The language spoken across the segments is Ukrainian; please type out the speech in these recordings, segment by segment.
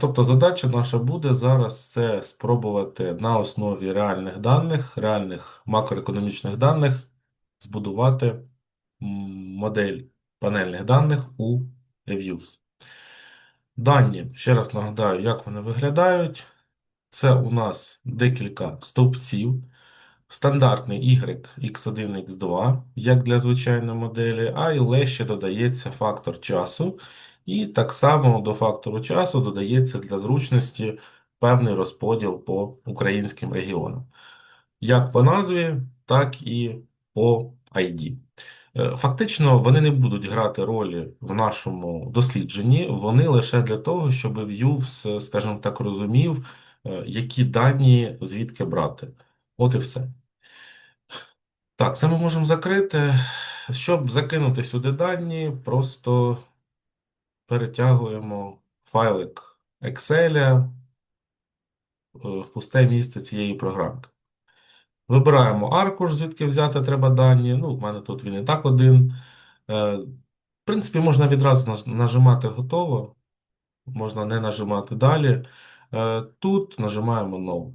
Тобто задача наша буде зараз це спробувати на основі реальних даних, реальних макроекономічних даних збудувати модель панельних даних у Views. Дані, ще раз нагадаю, як вони виглядають. Це у нас декілька стовпців. Стандартний Y, X1, X2, як для звичайної моделі, а і ще додається фактор часу. І так само до фактору часу додається для зручності певний розподіл по українським регіонам. Як по назві, так і по ID. Е, Фактично, вони не будуть грати ролі в нашому дослідженні, вони лише для того, щоб Views, скажімо так, розумів, е, які дані звідки брати. От і все. Так, це ми можемо закрити. Щоб закинути сюди дані, просто перетягуємо файлик Excel е, в пусте місце цієї програмки. Вибираємо аркуш, звідки взяти треба дані. Ну, в мене тут він і так один. Е, В принципі, можна відразу нажимати готово, можна не нажимати далі. Е, Тут нажимаємо No.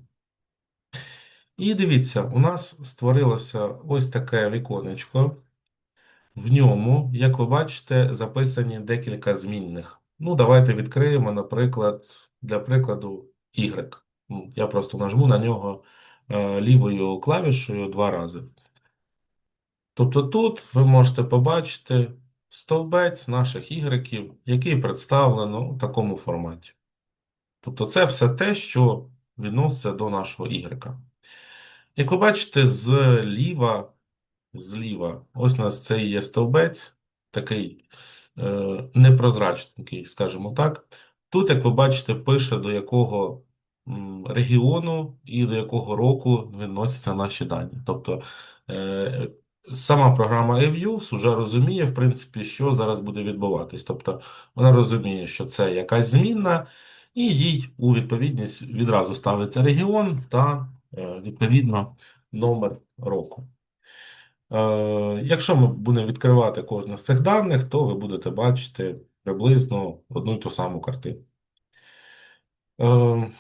І дивіться, у нас створилося ось таке віконечко. В ньому, як ви бачите, записані декілька змінних. Ну, давайте відкриємо, наприклад, для прикладу Y. Я просто нажму на нього е, лівою клавішою два рази. Тобто тут ви можете побачити стовбець наших ігреків, який представлено у такому форматі. Тобто це все те, що відноситься до нашого ігрека. Як ви бачите, зліва, зліва, ось у нас цей є стовбець, такий е, непрозрачний, скажімо так. Тут, як ви бачите, пише, до якого регіону і до якого року відносяться наші дані. Тобто е, сама програма eViews вже розуміє, в принципі, що зараз буде відбуватись. Тобто вона розуміє, що це якась змінна, і їй у відповідність відразу ставиться регіон та, е, відповідно, номер року. Е, Якщо ми будемо відкривати кожне з цих даних, то ви будете бачити приблизно одну й ту саму картину. Е,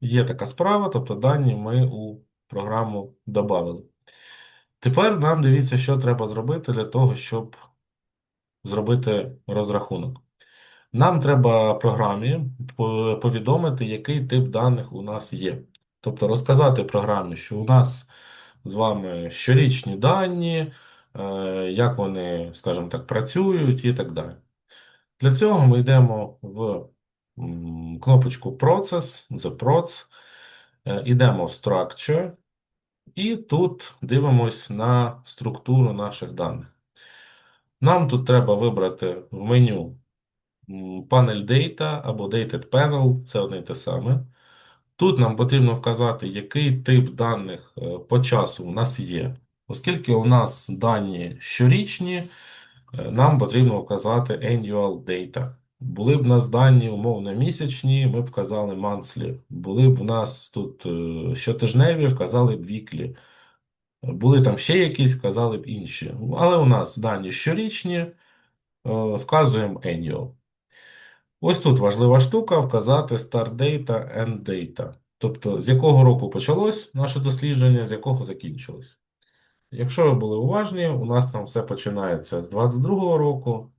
Є така справа, тобто дані ми у програму додали. Тепер нам дивіться, що треба зробити для того, щоб зробити розрахунок. Нам треба програмі повідомити, який тип даних у нас є. Тобто розказати програмі, що у нас з вами щорічні дані, е, як вони, скажімо так, працюють і так далі. Для цього ми йдемо в кнопочку Process, The Proc, е, йдемо в Structure, і тут дивимось на структуру наших даних. Нам тут треба вибрати в меню панель Data або Dated Panel, це одне й те саме. Тут нам потрібно вказати, який тип даних е, по часу у нас є. Оскільки у нас дані щорічні, е, нам потрібно вказати annual data. Були б у нас дані умовно місячні, ми б вказали monthly. Були б у нас тут е, щотижневі, вказали б weekly. Були там ще якісь, вказали б інші. Але у нас дані щорічні, вказуємо annual. Ось тут важлива штука вказати start data, end data. Тобто, з якого року почалось наше дослідження, з якого закінчилось. Якщо ви були уважні, у нас там все починається з 22-го року,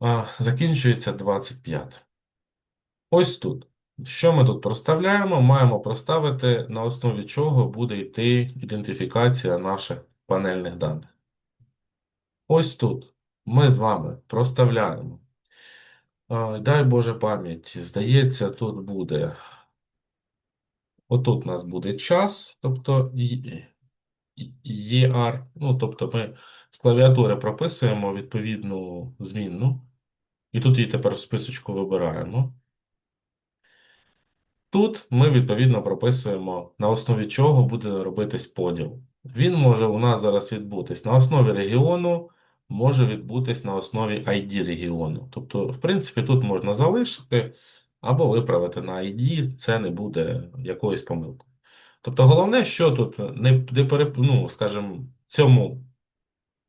а закінчується 25. Ось тут. Що ми тут проставляємо? Маємо проставити, на основі чого буде йти ідентифікація наших панельних даних. Ось тут ми з вами проставляємо. Дай Боже пам'яті, здається, тут буде. Отут у нас буде час, тобто ER, ну, тобто ми з клавіатури прописуємо відповідну змінну, і тут її тепер в списочку вибираємо. Тут ми відповідно прописуємо, на основі чого буде робитись поділ. Він може у нас зараз відбутись на основі регіону, може відбутись на основі ID регіону. Тобто, в принципі, тут можна залишити або виправити на ID, це не буде якоюсь помилкою. Тобто, головне, що тут не, не переп... ну, скажімо, цьому,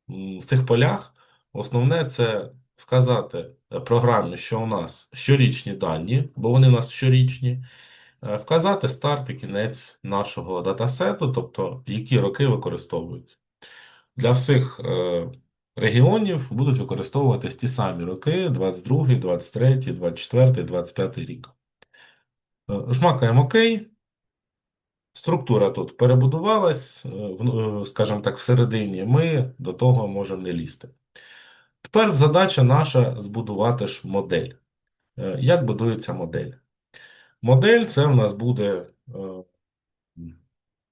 в цих полях, основне це вказати е, програмі, що у нас щорічні дані, бо вони у нас щорічні, е, вказати старт і кінець нашого датасету, тобто які роки використовуються. Для всіх е, регіонів будуть використовуватись ті самі роки: 22, 23, 24, 25 рік. Е, Жмакаємо ОК. Структура тут перебудувалась, е, е, скажімо так, всередині ми до того можемо не лізти. Тепер задача наша збудувати ж модель. Як будується модель? Модель це в нас буде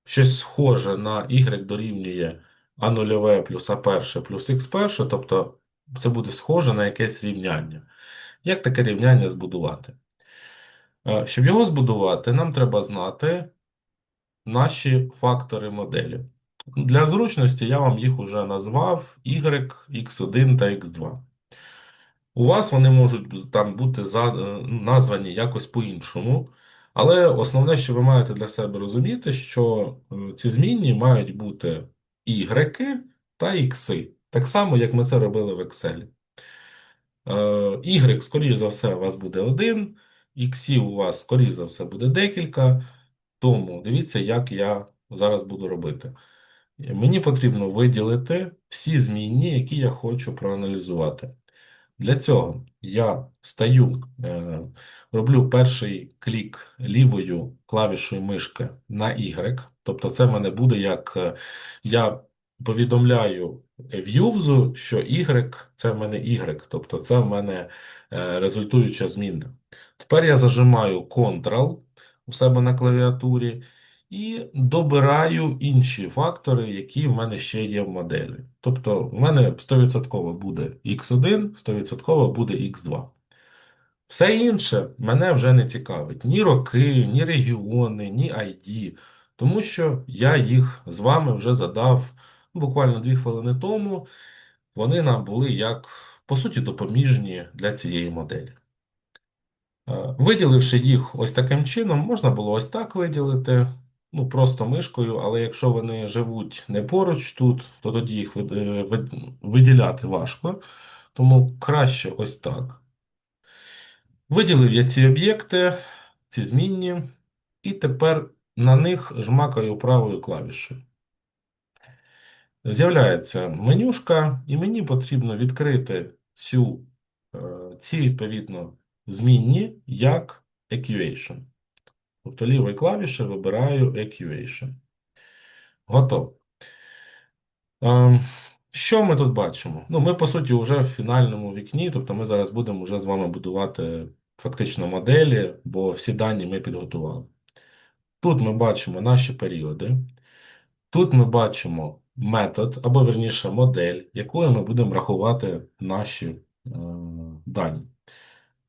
щось схоже на y дорівнює А0 плюс А1 плюс Х1, тобто це буде схоже на якесь рівняння. Як таке рівняння збудувати? Е, Щоб його збудувати, нам треба знати наші фактори моделі. Для зручності я вам їх уже назвав y, x1 та x2. У вас вони можуть там бути е, названі якось по-іншому, але основне, що ви маєте для себе розуміти, що е, ці змінні мають бути y та x, так само, як ми це робили в Excel. Е, Y, скоріш за все, у вас буде один, іксів у вас, скоріш за все, буде декілька. Тому дивіться, як я зараз буду робити. Мені потрібно виділити всі змінні, які я хочу проаналізувати. Для цього я стаю, е, роблю перший клік лівою клавішою мишки на Y. Тобто це в мене буде як е, я повідомляю Views'у, що Y це в мене Y, тобто це в мене е, результуюча змінна. Тепер я зажимаю Ctrl у себе на клавіатурі і добираю інші фактори, які в мене ще є в моделі. Тобто, в мене 100% буде x1, 100% буде x2. Все інше мене вже не цікавить. Ні роки, ні регіони, ні ID, тому що я їх з вами вже задав буквально 2 хвилини тому. Вони нам були як, по суті, допоміжні для цієї моделі. Е, Виділивши їх ось таким чином, можна було ось так виділити, ну просто мишкою, але якщо вони живуть не поруч тут, то тоді їх е, вид- виділяти важко, тому краще ось так. Виділив я ці об'єкти, ці змінні, і тепер на них жмакаю правою клавішою. З'являється менюшка, і мені потрібно відкрити цю, е, ці відповідно змінні як equation. Тобто лівою клавішею вибираю equation. Готово. Ем, Що ми тут бачимо? Ну, ми, по суті, вже в фінальному вікні, тобто ми зараз будемо вже з вами будувати фактично моделі, бо всі дані ми підготували. Тут ми бачимо наші періоди. Тут ми бачимо метод, або верніше модель, якою ми будемо рахувати наші е, дані.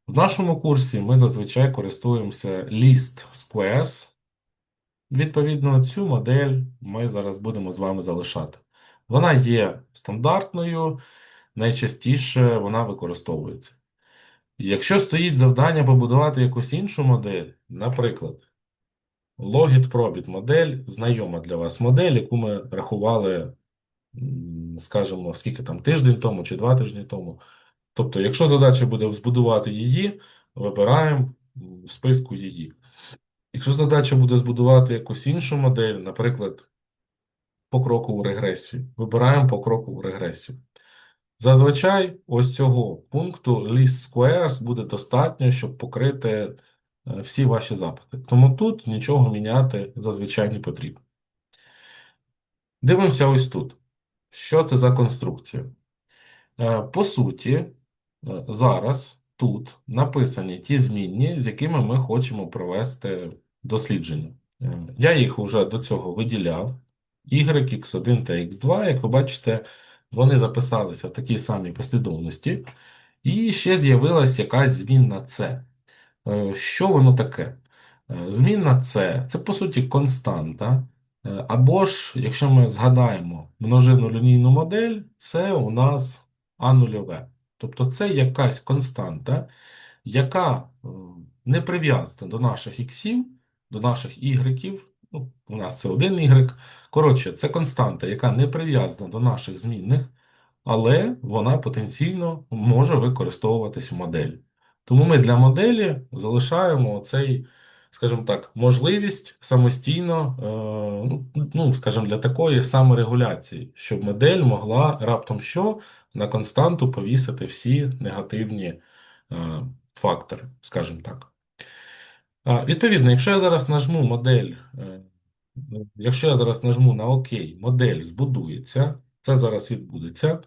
В нашому курсі ми зазвичай користуємося list squares. Відповідно, цю модель ми зараз будемо з вами залишати. Вона є стандартною, найчастіше вона використовується. Якщо стоїть завдання побудувати якусь іншу модель, наприклад, Logit Probit модель, знайома для вас модель, яку ми рахували, скажімо, скільки там тиждень тому чи два тижні тому. Тобто, якщо задача буде збудувати її, вибираємо в списку її. Якщо задача буде збудувати якусь іншу модель, наприклад, покрокову регресію, вибираємо покрокову регресію. Зазвичай ось цього пункту list squares буде достатньо, щоб покрити е, всі ваші запити. Тому тут нічого міняти зазвичай не потрібно. Дивимося ось тут. Що це за конструкція? Е, По суті, зараз тут написані ті змінні, з якими ми хочемо провести дослідження. Е, Я їх вже до цього виділяв. Y, X1 та X2, як ви бачите, вони записалися в такій самій послідовності. І ще з'явилась якась змінна C. Е, Що воно таке? Е, Змінна C – це, по суті, константа. Е, Або ж, якщо ми згадаємо множинну лінійну модель, це у нас А нульове. Тобто це якась константа, яка е, не прив'язана до наших іксів, до наших ігреків. Ну, у нас це один y. Коротше, це константа, яка не прив'язана до наших змінних, але вона потенційно може використовуватись в моделі. Тому ми для моделі залишаємо цей, скажімо так, можливість самостійно, е, ну, ну, скажімо, для такої саморегуляції, щоб модель могла раптом що на константу повісити всі негативні е, фактори, скажімо так. Відповідно, якщо я зараз нажму модель, е, ну, якщо я зараз нажму на ОК, модель збудується, це зараз відбудеться.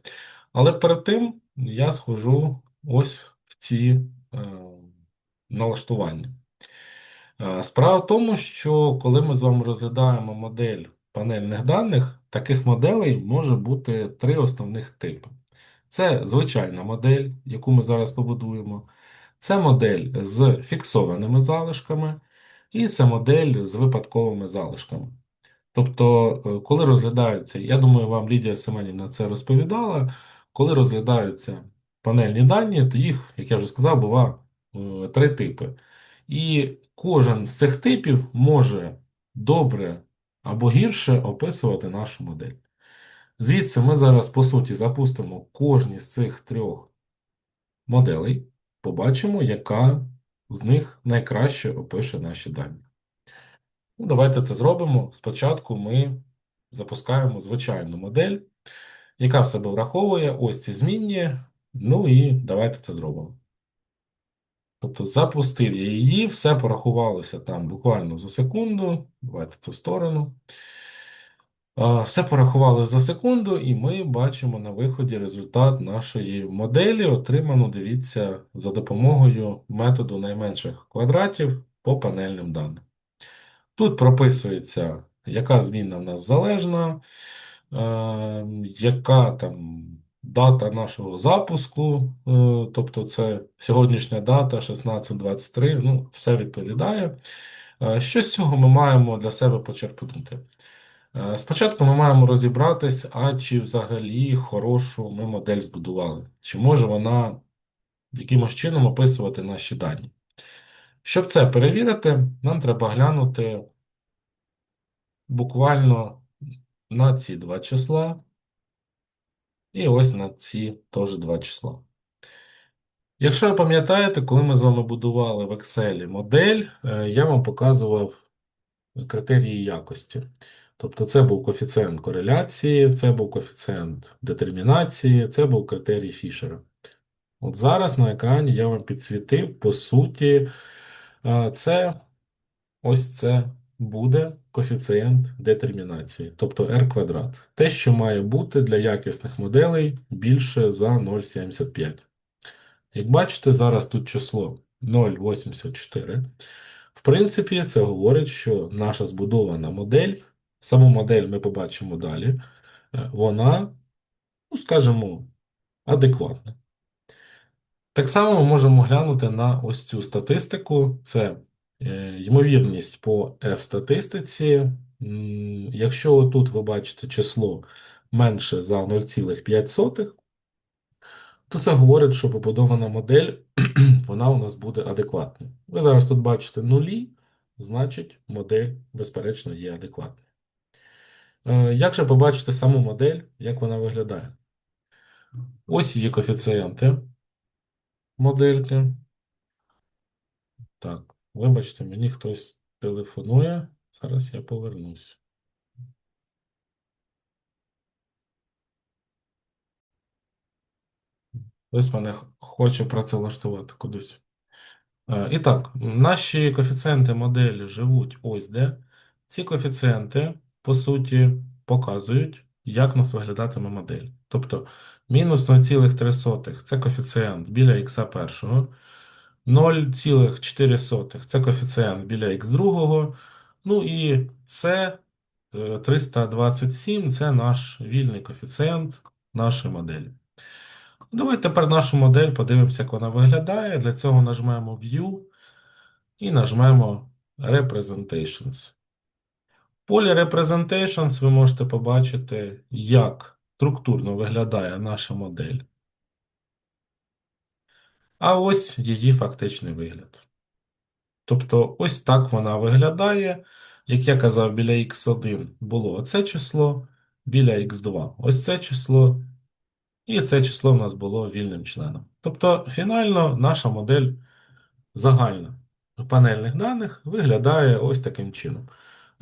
Але перед тим я схожу ось в ці е, налаштування. Справа в тому, що коли ми з вами розглядаємо модель панельних даних, таких моделей може бути три основних типи. Це звичайна модель, яку ми зараз побудуємо. Це модель з фіксованими залишками, і це модель з випадковими залишками. Тобто, е, коли розглядаються, я думаю, вам Лідія Семенівна це розповідала, коли розглядаються панельні дані, то їх, як я вже сказав, бува е, три типи. І кожен з цих типів може добре або гірше описувати нашу модель. Звідси ми зараз, по суті, запустимо кожні з цих трьох моделей, побачимо, яка з них найкраще опише наші дані. Ну, Давайте це зробимо. Спочатку ми запускаємо звичайну модель, яка в себе враховує ось ці змінні. Ну і давайте це зробимо. Тобто запустив я її, все порахувалося там буквально за секунду. Давайте це в сторону. Все порахували за секунду, і ми бачимо на виході результат нашої моделі, отриману, дивіться, за допомогою методу найменших квадратів по панельним даним. Тут прописується, яка зміна в нас залежна, е, яка там дата нашого запуску, е, тобто це сьогоднішня дата 16.23, ну, все відповідає. Е, що з цього ми маємо для себе почерпнути? Е, Спочатку ми маємо розібратись, а чи взагалі хорошу ми модель збудували, чи може вона якимось чином описувати наші дані. Щоб це перевірити, нам треба глянути буквально на ці два числа, і ось на ці теж два числа. Якщо ви пам'ятаєте, коли ми з вами будували в Excel модель, е, я вам показував критерії якості. Тобто це був коефіцієнт кореляції, це був коефіцієнт детермінації, це був критерій Фішера. От зараз на екрані я вам підсвітив, по суті, е, це ось це буде коефіцієнт детермінації, тобто r квадрат. Те, що має бути для якісних моделей більше за 0,75. Як бачите, зараз тут число 0,84. В принципі, це говорить, що наша збудована модель, саму модель ми побачимо далі, е, вона, ну, скажімо, адекватна. Так само ми можемо глянути на ось цю статистику. Це е, ймовірність по F-статистиці. Якщо тут ви бачите число менше за 0,5, то це говорить, що побудована модель, вона у нас буде адекватною. Ви зараз тут бачите нулі, значить модель, безперечно, є адекватною. Е, Як же побачити саму модель, як вона виглядає? Ось її коефіцієнти модельки. Так, вибачте, мені хтось телефонує. Зараз я повернусь. Хтось мене хоче працевлаштувати кудись. Е, І так, наші коефіцієнти моделі живуть ось де. Ці коефіцієнти, по суті, показують, як у нас виглядатиме модель. Тобто, мінус 0,3 це коефіцієнт біля х першого, 0,4 це коефіцієнт біля х другого, ну і це е, 327 це наш вільний коефіцієнт нашої моделі. Давайте тепер нашу модель подивимося, як вона виглядає. Для цього нажмемо View і нажмемо Representations. Полі Representations ви можете побачити, як структурно виглядає наша модель. А ось її фактичний вигляд. Тобто, ось так вона виглядає. Як я казав, біля x1 було оце число, біля x2 ось це число, і це число в нас було вільним членом. Тобто, фінально наша модель загальна панельних даних виглядає ось таким чином.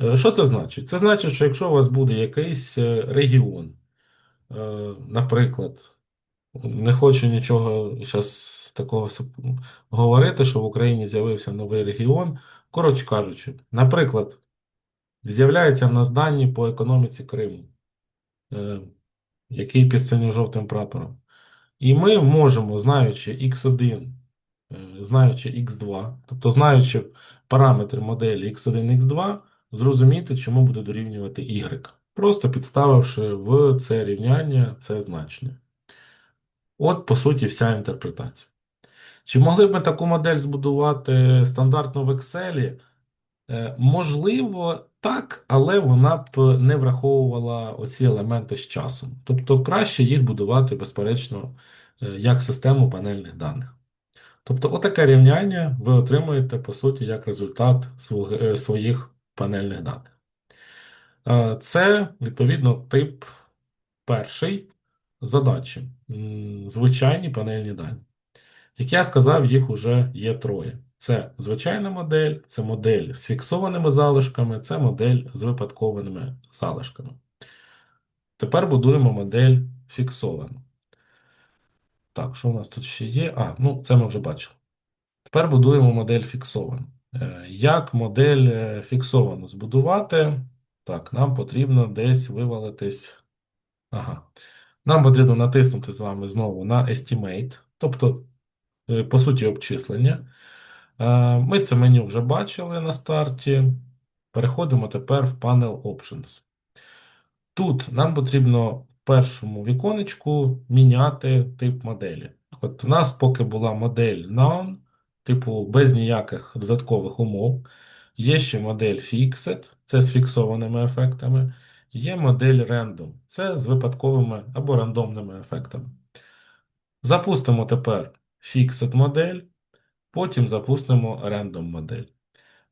Е, Що це значить? Це значить, що якщо у вас буде якийсь е, регіон, е, наприклад, не хочу нічого зараз такого говорити, що в Україні з'явився новий регіон. Коротше кажучи, наприклад, з'являються в нас дані по економіці Криму, який під синьо жовтим прапором. І ми можемо, знаючи x1, е, знаючи x2, тобто знаючи параметри моделі x1, x2, зрозуміти, чому буде дорівнювати y, просто підставивши в це рівняння це значення. От, по суті, вся інтерпретація. Чи могли б ми таку модель збудувати стандартно в Excel? Е, Можливо, так, але вона б не враховувала оці елементи з часом. Тобто краще їх будувати, безперечно, е, як систему панельних даних. Тобто, отаке рівняння ви отримуєте, по суті, як результат е, своїх панельних даних. Е, Це, відповідно, тип перший задачі. Звичайні панельні дані. Як я сказав, їх уже є троє. Це звичайна модель, це модель з фіксованими залишками, це модель з випадковими залишками. Тепер будуємо модель фіксовану. Так, що у нас тут ще є? А, ну це ми вже бачили. Тепер будуємо модель фіксовану. Е, Як модель е, фіксовану збудувати? Так, нам потрібно десь вивалитись. Ага. Нам потрібно натиснути з вами знову на Estimate, тобто, е, по суті, обчислення. Ми це меню вже бачили на старті. Переходимо тепер в Panel Options. Тут нам потрібно в першому віконечку міняти тип моделі. От у нас поки була модель None, типу без ніяких додаткових умов. Є ще модель Fixed, це з фіксованими ефектами. Є модель Random, це з випадковими або рандомними ефектами. Запустимо тепер Fixed модель, потім запустимо Random модель.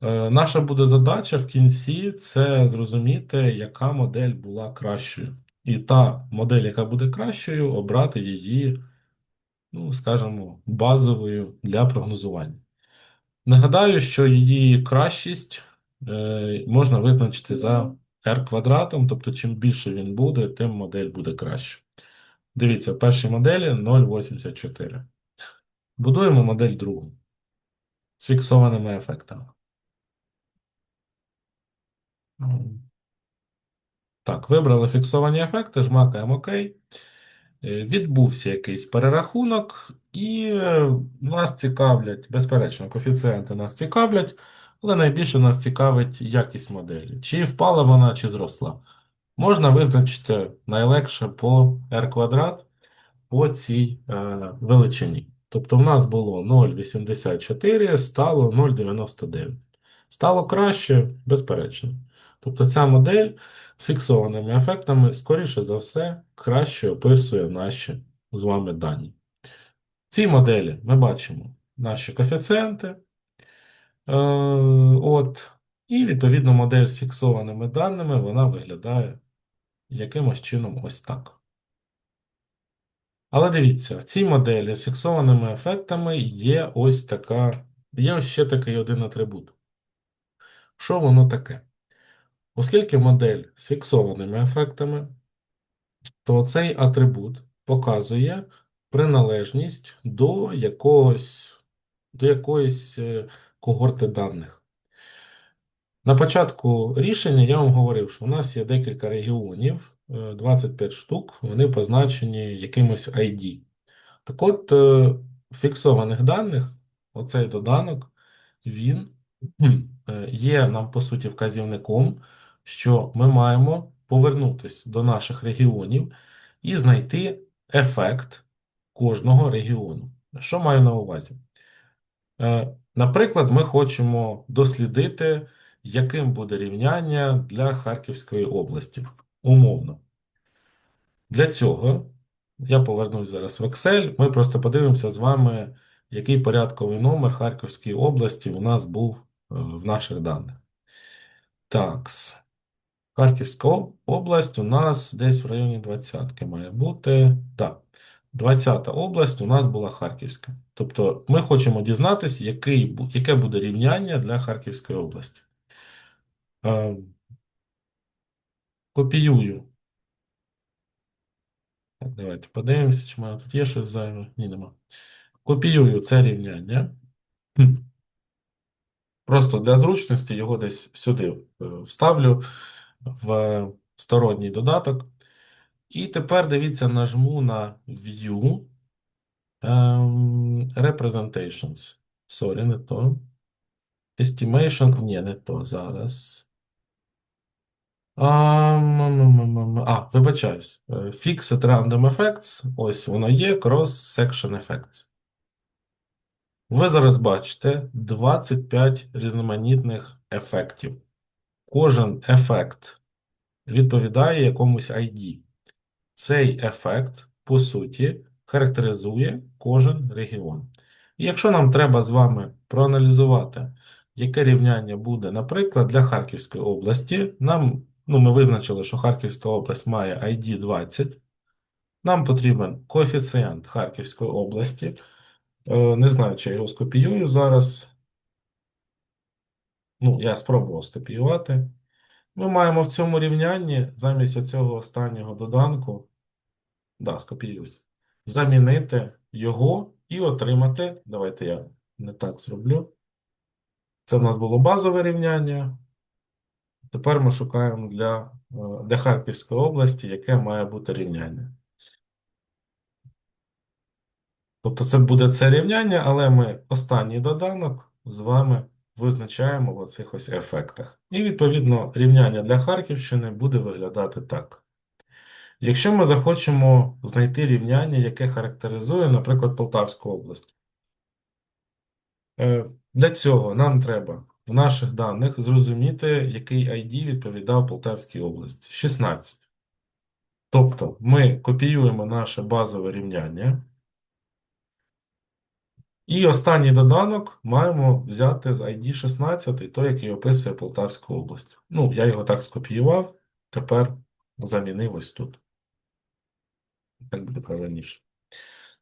Е, Наша буде задача в кінці це зрозуміти, яка модель була кращою. І та модель, яка буде кращою, обрати її, ну, скажімо, базовою для прогнозування. Нагадаю, що її кращість е, можна визначити за r квадратом, тобто чим більше він буде, тим модель буде краще. Дивіться, в першій моделі 0,84. Будуємо модель другу з фіксованими ефектами. Так, вибрали фіксовані ефекти, жмакаємо ОК. Е, Відбувся якийсь перерахунок, і е, нас цікавлять, безперечно, коефіцієнти нас цікавлять, але найбільше нас цікавить якість моделі. Чи впала вона, чи зросла. Можна визначити найлегше по r квадрат по цій е, величині. Тобто в нас було 0,84, стало 0,99. Стало краще, безперечно. Тобто ця модель з фіксованими ефектами, скоріше за все, краще описує наші з вами дані. В цій моделі ми бачимо наші коефіцієнти. Е, от, і, відповідно, модель з фіксованими даними вона виглядає якимось чином ось так. Але дивіться, в цій моделі з фіксованими ефектами є ось така, є ще такий один атрибут. Що воно таке? Оскільки модель з фіксованими ефектами, то цей атрибут показує приналежність до якогось, до якоїсь е, когорти даних. На початку рішення я вам говорив, що у нас є декілька регіонів, е, 25 штук, вони позначені якимось ID. Так от, е, фіксованих даних, оцей доданок, він е, є нам, по суті, вказівником, що ми маємо повернутися до наших регіонів і знайти ефект кожного регіону. Що маю на увазі? Е, Наприклад, ми хочемо дослідити, яким буде рівняння для Харківської області. Умовно. Для цього я повернусь зараз в Excel. Ми просто подивимося з вами, який порядковий номер Харківської області у нас був е, в наших даних. Такс. Харківська область у нас десь в районі 20 має бути. Так, 20 область у нас була Харківська. Тобто ми хочемо дізнатися, який, яке буде рівняння для Харківської області. Е, копіюю. Так, давайте подивимося, чи мене тут є щось зайве. Ні, нема. Копіюю це рівняння. Просто для зручності його десь сюди е, вставлю в сторонній додаток. І тепер дивіться, нажму на View ем, Representations. Sorry, не то. Estimation. Ні, не то зараз. А, вибачаюсь. Е, Fixed Random Effects. Ось воно є. Cross-Section Effects. Ви зараз бачите 25 різноманітних ефектів. Кожен ефект відповідає якомусь ID. Цей ефект, по суті, характеризує кожен регіон. І якщо нам треба з вами проаналізувати, яке рівняння буде, наприклад, для Харківської області, нам, ну, ми визначили, що Харківська область має ID 20, нам потрібен коефіцієнт Харківської області. Е, Не знаю, чи я його скопіюю зараз. Ну, я спробував скопіювати. Ми маємо в цьому рівнянні замість оцього останнього доданку, да, скопіюсь, замінити його і отримати. Давайте я не так зроблю. Це в нас було базове рівняння. Тепер ми шукаємо для, е, для Харківської області, яке має бути рівняння. Тобто це буде це рівняння, але ми останній доданок з вами визначаємо в оцих ось ефектах. І, відповідно, рівняння для Харківщини буде виглядати так. Якщо ми захочемо знайти рівняння, яке характеризує, наприклад, Полтавську область, е, для цього нам треба в наших даних зрозуміти, який ID відповідав Полтавській області. 16. Тобто ми копіюємо наше базове рівняння. І останній доданок маємо взяти з ID 16, той, який описує Полтавську область. Ну, я його так скопіював, тепер замінив ось тут. Так буде правильніше.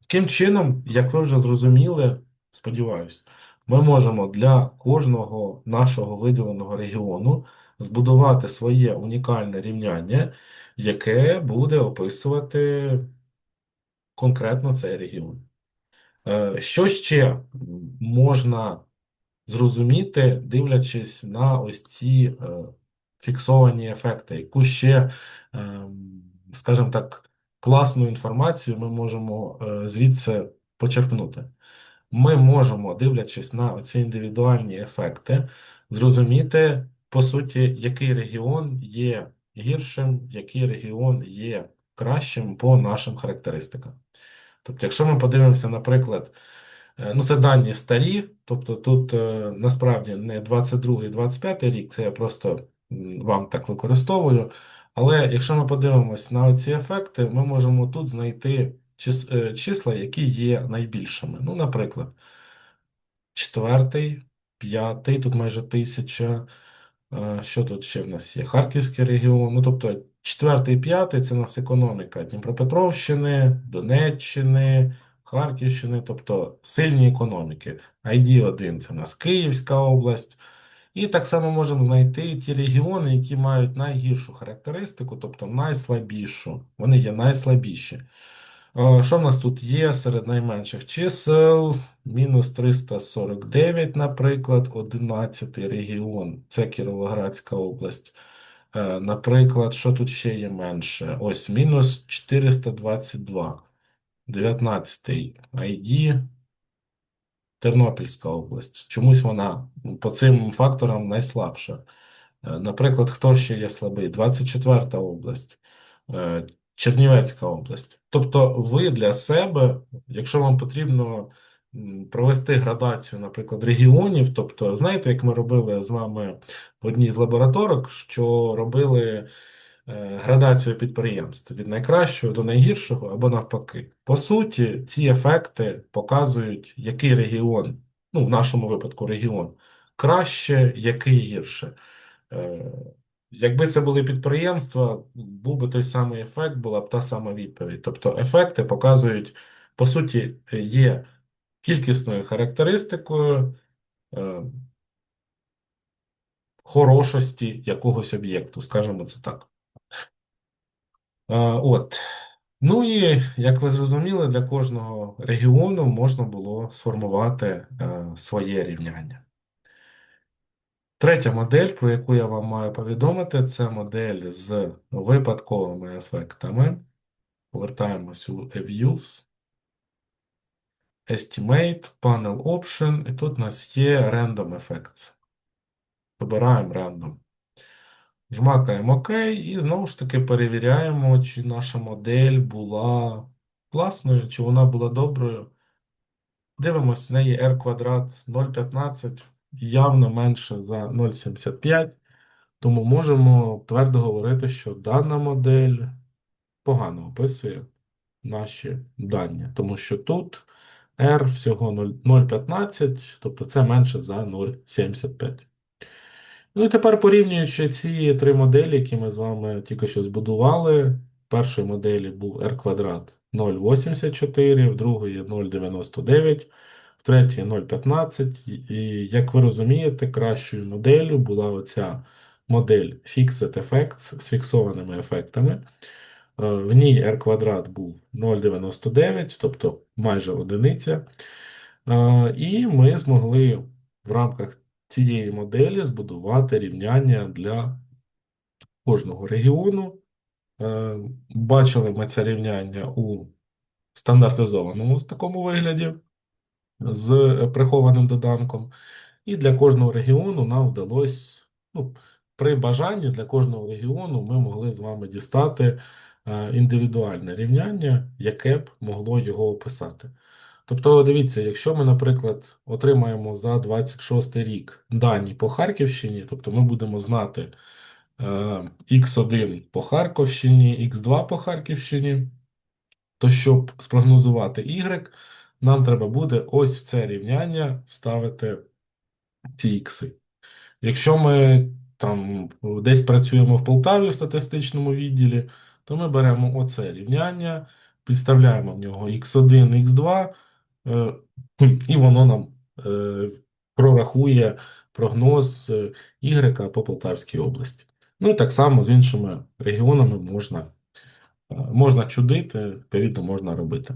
Таким чином, як ви вже зрозуміли, сподіваюсь, ми можемо для кожного нашого виділеного регіону збудувати своє унікальне рівняння, яке буде описувати конкретно цей регіон. Е, Що ще можна зрозуміти, дивлячись на ось ці е, фіксовані ефекти, яку ще, ем, скажімо так, класну інформацію ми можемо е, звідси почерпнути. Ми можемо, дивлячись на ці індивідуальні ефекти, зрозуміти, по суті, який регіон є гіршим, який регіон є кращим по нашим характеристикам. Тобто, якщо ми подивимося, наприклад, е, ну це дані старі, тобто тут е, насправді не 22-25 рік, це я просто вам так використовую. Але якщо ми подивимось на ці ефекти, ми можемо тут знайти е, числа, які є найбільшими. Ну, наприклад, четвертий, п'ятий, тут майже тисяча. Що тут ще в нас є? Харківський регіон. Ну, тобто, четвертий, п'ятий це у нас економіка Дніпропетровщини, Донеччини, Харківщини, тобто сильні економіки. ID1 це у нас Київська область. І так само можемо знайти ті регіони, які мають найгіршу характеристику, тобто найслабішу. Вони є найслабіші. Е, Що в нас тут є серед найменших чисел? Мінус 349, наприклад, 11 регіон. Це Кіровоградська область. Е, Наприклад, що тут ще є менше? Ось мінус 422. 19 ID. Тернопільська область. Чомусь вона по цим факторам найслабша. Е, Наприклад, хто ще є слабий? 24 область, е, Чернівецька область. Тобто, ви для себе, якщо вам потрібно провести градацію, наприклад, регіонів, тобто, знаєте, як ми робили з вами в одній з лабораторок, що робили е, градацію підприємств від найкращого до найгіршого або навпаки. По суті, ці ефекти показують, який регіон, ну, в нашому випадку регіон, краще, який гірше. Е, Якби це були підприємства, був би той самий ефект, була б та сама відповідь. Тобто ефекти показують, по суті, є кількісною характеристикою е, хорошості якогось об'єкту, скажімо це так. Е, От. Ну і, як ви зрозуміли, для кожного регіону можна було сформувати е, своє рівняння. Третя модель, про яку я вам маю повідомити, це модель з випадковими ефектами. Повертаємось у Views, Estimate, Panel Option, і тут у нас є Random Effects. Вибираємо Random. Жмакаємо ОК і знову ж таки перевіряємо, чи наша модель була класною, чи вона була доброю. Дивимось, в неї r квадрат 0,15, явно менше за 0,75. Тому можемо твердо говорити, що дана модель погано описує наші дані, тому що тут R всього 0,15, тобто це менше за 0,75. Ну і тепер порівнюючи ці три моделі, які ми з вами тільки що збудували, в першої моделі був r квадрат 0,84, в другої 0,99, в третій 0,15. І як ви розумієте, кращою моделлю була оця модель Fixed Effects з фіксованими ефектами. Е, В ній r квадрат був 0,99, тобто майже одиниця. Е, І ми змогли в рамках цієї моделі збудувати рівняння для кожного регіону. Е, Бачили ми це рівняння у стандартизованому такому вигляді з прихованим доданком. І для кожного регіону нам вдалося, ну, при бажанні для кожного регіону ми могли з вами дістати індивідуальне рівняння, яке б могло його описати. Тобто, дивіться, якщо ми, наприклад, отримаємо за 26 рік дані по Харківщині, тобто ми будемо знати е, X1 по Харківщині, X2 по Харківщині, то щоб спрогнозувати Y, нам треба буде ось в це рівняння вставити ці ікси. Якщо ми там десь працюємо в Полтаві в статистичному відділі, то ми беремо оце рівняння, підставляємо в нього x1, x2, е, і воно нам е, прорахує прогноз е, Y по Полтавській області. Ну і так само з іншими регіонами можна, можна чудити, відповідно, можна робити.